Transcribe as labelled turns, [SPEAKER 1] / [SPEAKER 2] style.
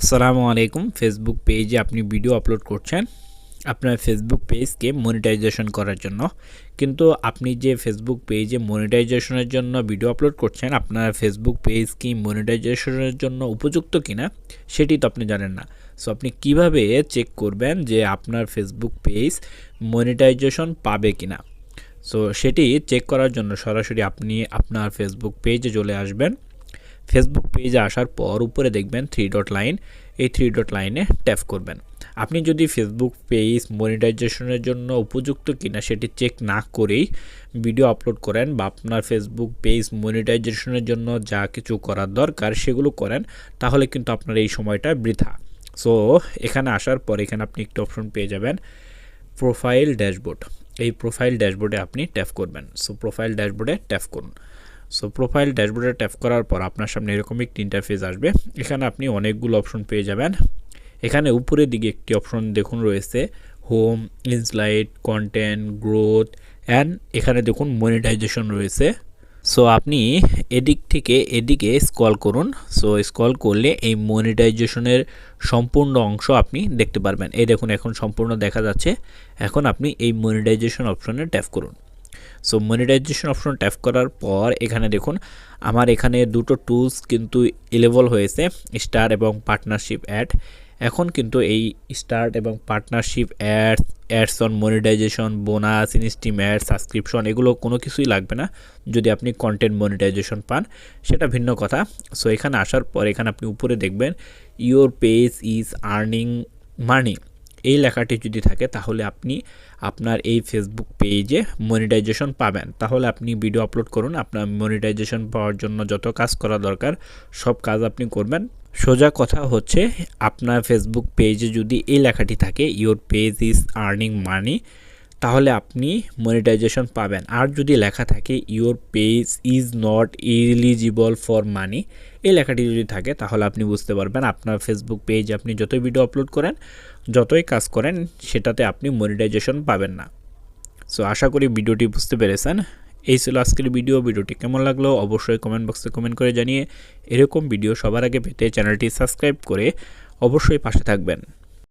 [SPEAKER 1] আসসালামু আলাইকুম। ফেসবুক পেজে আপনি ভিডিও আপলোড করছেন। আপনার ফেসবুক পেজকে মনিটাইজেশন করার জন্য। কিন্তু আপনি যে ফেসবুক পেজে মনিটাইজেশনের জন্য ভিডিও আপলোড করছেন, আপনার ফেসবুক পেজ কি মনিটাইজেশনের জন্য উপযুক্ত কিনা, সেটি তো আপনি জানেন না। সো আপনি কীভাবে চেক করবেন যে আপনার ফেসবুক পেজ মনিটাইজেশন পাবে কিনা? সো সেটি চেক করার জন্য সরাসরি আপনি আপনার ফেসবুক পেজে চলে আসবেন। ফেসবুক পেজে আসার পর উপরে দেখবেন থ্রি ডট লাইন এই থ্রি ডট লাইনে ট্যাপ করবেন। আপনি যদি ফেসবুক পেজ মনিটাইজেশনের জন্য উপযুক্ত কিনা সেটি চেক না করেই ভিডিও আপলোড করেন বা আপনার ফেসবুক পেজ মনিটাইজেশনের জন্য যা কিছু করার দরকার সেগুলো করেন, তাহলে কিন্তু আপনার এই সময়টা বৃথা। সো এখানে আসার পর এখানে আপনি একটি অপশন পেয়ে যাবেন প্রোফাইল ড্যাশবোর্ড এই প্রোফাইল ড্যাশবোর্ডে আপনি ট্যাপ করবেন। সো প্রোফাইল ড্যাশবোর্ডে ট্যাপ করুন। সো প্রোফাইল ড্যাশবোর্ডে ট্যাপ করার পর আপনার সামনে এরকম একটি ইন্টারফেস আসবে। এখানে আপনি অনেকগুলো অপশন পেয়ে যাবেন। এখানে উপরের দিকে একটি অপশন দেখুন রয়েছে home insights content growth and এখানে দেখুন মনিটাইজেশন রয়েছে। সো আপনি এদিক থেকে এদিকে স্কল করুন। সো স্কল করলে এই মনিটাইজেশনের সম্পূর্ণ অংশ আপনি দেখতে পারবেন। এই দেখুন, এখন সম্পূর্ণ দেখা যাচ্ছে। এখন আপনি এই মনিটাইজেশন অপশনে ট্যাপ করুন। সো মনিটাইজেশন অপশন ট্যাপ করার পর এখানে দেখুন, আমার এখানে দুটো টুলস কিন্তু ইলেভেল হয়েছে স্টার এবং পার্টনারশিপ অ্যাড এখন কিন্তু এই স্টার্ট এবং partnership ads ads on monetisation bonus instream ad subscription এগুলো কোনো কিছুই লাগবে না, যদি আপনি কন্টেন্ট মনিটাইজেশন পান, সেটা ভিন্ন কথা। সো এখানে আসার পর এখানে আপনি উপরে দেখবেন your page is earning money এই লেখাটি যদি থাকে, তাহলে আপনি আপনার এই ফেসবুক পেজে মনিটাইজেশন পাবেন। তাহলে আপনি ভিডিও আপলোড করুন। আপনার মনিটাইজেশন পাওয়ার জন্য যত কাজ করা দরকার, সব কাজ আপনি করবেন। সোজা কথা হচ্ছে, আপনার ফেসবুক পেজে যদি এই লেখাটি থাকে your page is earning money তাহলে আপনি মনিটাইজেশন পাবেন। আর যদি লেখা থাকে your page is not eligible for money এই লেখাটি যদি থাকে, তাহলে আপনি বুঝতে পারবেন আপনার ফেসবুক পেজ আপনি যতই ভিডিও আপলোড করেন, যতই কাজ করেন, সেটাতে আপনি মনিটাইজেশন পাবেন না। সো আশা করি ভিডিওটি বুঝতে পেরেছেন। এই ছিল আজকের ভিডিও ভিডিওটি কেমন লাগল অবশ্যই কমেন্ট বক্সে কমেন্ট করে জানিয়ে এরকম ভিডিও সবার আগে পেতে চ্যানেলটি সাবস্ক্রাইব করে অবশ্যই পাশে থাকবেন।